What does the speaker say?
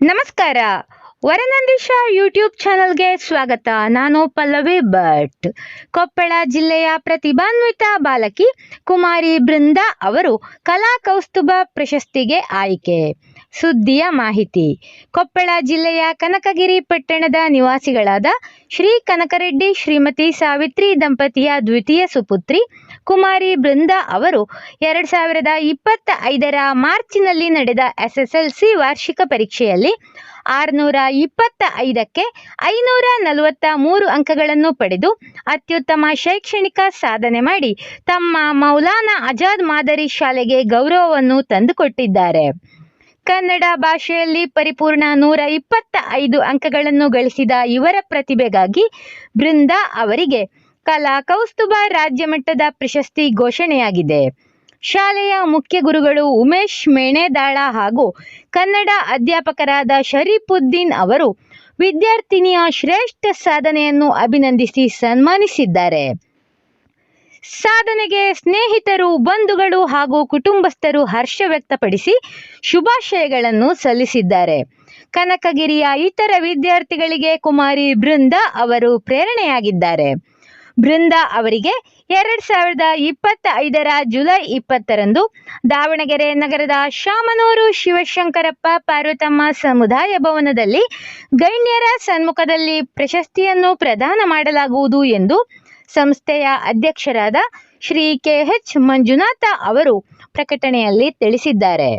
ನಮಸ್ಕಾರ. ವರನಂದೀಶ ಯೂಟ್ಯೂಬ್ ಚಾನಲ್ಗೆ ಸ್ವಾಗತ. ನಾನು ಪಲ್ಲವಿ ಭಟ್. ಕೊಪ್ಪಳ ಜಿಲ್ಲೆಯ ಪ್ರತಿಭಾನ್ವಿತ ಬಾಲಕಿ ಕುಮಾರಿ ಬೃಂದಾ ಅವರು ಕಲಾ ಕೌಸ್ತುಭ ಪ್ರಶಸ್ತಿಗೆ ಆಯ್ಕೆ. ಸುದ್ದಿಯ ಮಾಹಿತಿ. ಕೊಪ್ಪಳ ಜಿಲ್ಲೆಯ ಕನಕಗಿರಿ ಪಟ್ಟಣದ ನಿವಾಸಿಗಳಾದ ಶ್ರೀ ಕನಕರೆಡ್ಡಿ ಶ್ರೀಮತಿ ಸಾವಿತ್ರಿ ದಂಪತಿಯ ದ್ವಿತೀಯ ಸುಪುತ್ರಿ ಕುಮಾರಿ ಬೃಂದಾ ಅವರು ಎರಡು ಸಾವಿರದ ಇಪ್ಪತ್ತ ಐದರ ಮಾರ್ಚಿನಲ್ಲಿ ನಡೆದ ಎಸ್ಎಸ್ಎಲ್ಸಿ ವಾರ್ಷಿಕ ಪರೀಕ್ಷೆಯಲ್ಲಿ ಆರುನೂರ ಇಪ್ಪತ್ತ ಐದಕ್ಕೆ ಐನೂರ ನಲವತ್ತ ಮೂರು ಅಂಕಗಳನ್ನು ಪಡೆದು ಅತ್ಯುತ್ತಮ ಶೈಕ್ಷಣಿಕ ಸಾಧನೆ ಮಾಡಿ ತಮ್ಮ ಮೌಲಾನಾ ಆಜಾದ್ ಮಾದರಿ ಶಾಲೆಗೆ ಗೌರವವನ್ನು ತಂದುಕೊಟ್ಟಿದ್ದಾರೆ. ಕನ್ನಡ ಭಾಷೆಯಲ್ಲಿ ಪರಿಪೂರ್ಣ ನೂರ ಇಪ್ಪತ್ತ ಐದು ಅಂಕಗಳನ್ನು ಗಳಿಸಿದ ಇವರ ಪ್ರತಿಭೆಗಾಗಿ ಬೃಂದಾ ಅವರಿಗೆ ಕಲಾ ಕೌಸ್ತುಭ ರಾಜ್ಯ ಮಟ್ಟದ ಪ್ರಶಸ್ತಿ ಘೋಷಣೆಯಾಗಿದೆ. ಶಾಲೆಯ ಮುಖ್ಯ ಗುರುಗಳು ಉಮೇಶ್ ಮೇಣೆದಾಳ ಹಾಗೂ ಕನ್ನಡ ಅಧ್ಯಾಪಕರಾದ ಶರೀಫುದ್ದೀನ್ ಅವರು ವಿದ್ಯಾರ್ಥಿನಿಯ ಶ್ರೇಷ್ಠ ಸಾಧನೆಯನ್ನು ಅಭಿನಂದಿಸಿ ಸನ್ಮಾನಿಸಿದ್ದಾರೆ. ಸಾಧನೆಗೆ ಸ್ನೇಹಿತರು, ಬಂಧುಗಳು ಹಾಗೂ ಕುಟುಂಬಸ್ಥರು ಹರ್ಷ ವ್ಯಕ್ತಪಡಿಸಿ ಶುಭಾಶಯಗಳನ್ನು ಸಲ್ಲಿಸಿದ್ದಾರೆ. ಕನಕಗಿರಿಯ ಇತರ ವಿದ್ಯಾರ್ಥಿಗಳಿಗೆ ಕುಮಾರಿ ಬೃಂದಾ ಅವರು ಪ್ರೇರಣೆಯಾಗಿದ್ದಾರೆ. ಬೃಂದಾ ಅವರಿಗೆ ಎರಡ್ ಸಾವಿರದ ಇಪ್ಪತ್ತ ಐದರ ಜುಲೈ ಇಪ್ಪತ್ತರಂದು ದಾವಣಗೆರೆ ನಗರದ ಶಾಮನೂರು ಶಿವಶಂಕರಪ್ಪ ಪಾರ್ವತಮ್ಮ ಸಮುದಾಯ ಭವನದಲ್ಲಿ ಗಣ್ಯರ ಸನ್ಮುಖದಲ್ಲಿ ಪ್ರಶಸ್ತಿಯನ್ನು ಪ್ರದಾನ ಮಾಡಲಾಗುವುದು ಎಂದು ಸಂಸ್ಥೆಯ ಅಧ್ಯಕ್ಷರಾದ ಶ್ರೀ ಕೆ ಎಚ್ ಮಂಜುನಾಥ ಅವರು ಪ್ರಕಟಣೆಯಲ್ಲಿ ತಿಳಿಸಿದ್ದಾರೆ.